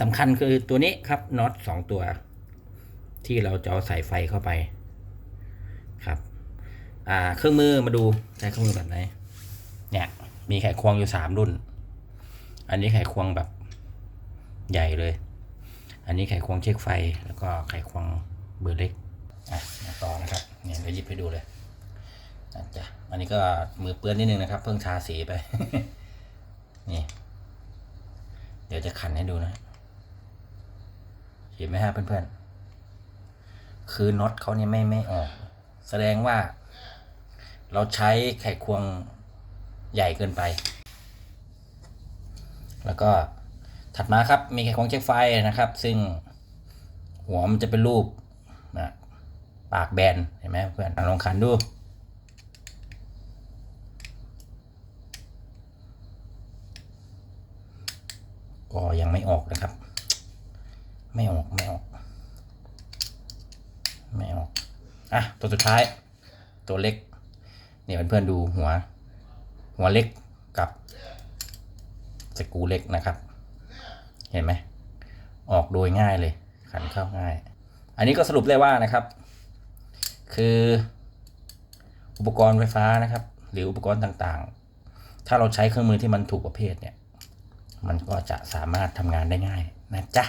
สำคัญคือตัวนี้ครับน็อตสองตัว ที่เราจะเอาใส่ไฟเข้าไป ครับ อ่า เครื่องมือมาดูใช้เครื่องมือแบบไหนเนี่ยมีไขควงอยู่สามรุ่น อันนี้ไขควงแบบใหญ่เลย อันนี้ไขควงเช็คไฟแล้วก็ไขควงเบอร์เล็กอะต่อนะครับเนี่ยเดี๋ยวหยิบให้ดูเลยจ๊ะอันนี้ก็มือเปื้อนนิดนึงนะครับ เพิ่งทาสีไป นี่ เดี๋ยวจะขันให้ดูนะ เห็นไหมฮะเพื่อนๆ คือน็อตเขาเนี่ยไม่ไม่ออก แสดงว่า เราใช้ไขควงใหญ่เกินไป แล้วก็ถัดมาครับมีไขควงเช็คไฟนะครับ ซึ่งหัวมันจะเป็นรูปนะปากแบนเห็นไหมเพื่อนลองขันดูก็ยังไม่ออกนะครับ ไม่ออกไม่ออก ไม่ออก อะ ตัวสุดท้าย ตัวเล็ก เนี่ยเพื่อนๆดูหัว หัวเล็กกับสกูเล็กนะครับ เห็นไหม ออกโดยง่ายเลย ขันเข้าง่าย อันนี้ก็สรุปได้ว่านะครับ คืออุปกรณ์ไฟฟ้านะครับ หรืออุปกรณ์ต่างๆ ถ้าเราใช้เครื่องมือที่มันถูกประเภทเนี่ย มันก็จะสามารถทำงานได้ง่ายนะจ๊ะ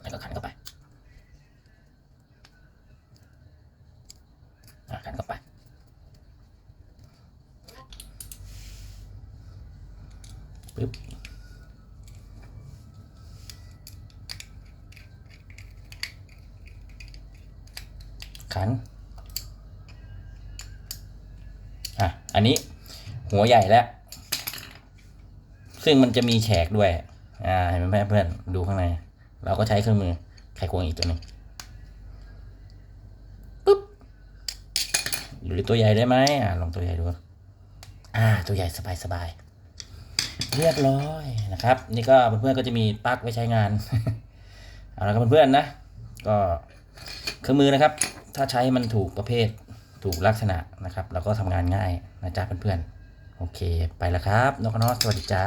แล้วก็ขันเข้าไปอะขันเข้าไป ปึ๊บขันอะ อันนี้หัวใหญ่แล้ว ซึ่งมันจะมีแฉกด้วย อ่าเห็นไหมเพื่อนดูข้างใน เราก็ใช้เครื่องมือไขควงอีกตัวหนึ่งปุ๊บหรือตัวใหญ่ได้ไหมอ่าลองตัวใหญ่ดู อ่า ตัวใหญ่สบายสบาย เรียบร้อยนะครับ นี่ก็เพื่อนๆก็จะมีปลั๊กไว้ใช้งานเอาละครับเพื่อนๆนะ ก็เครื่องมือนะครับ ถ้าใช้มันถูกประเภทถูกลักษณะนะครับ แล้วก็ทำงานง่ายนะจ๊ะเพื่อนๆโอเคไปแล้วครับนกนอสวัสดีจ้า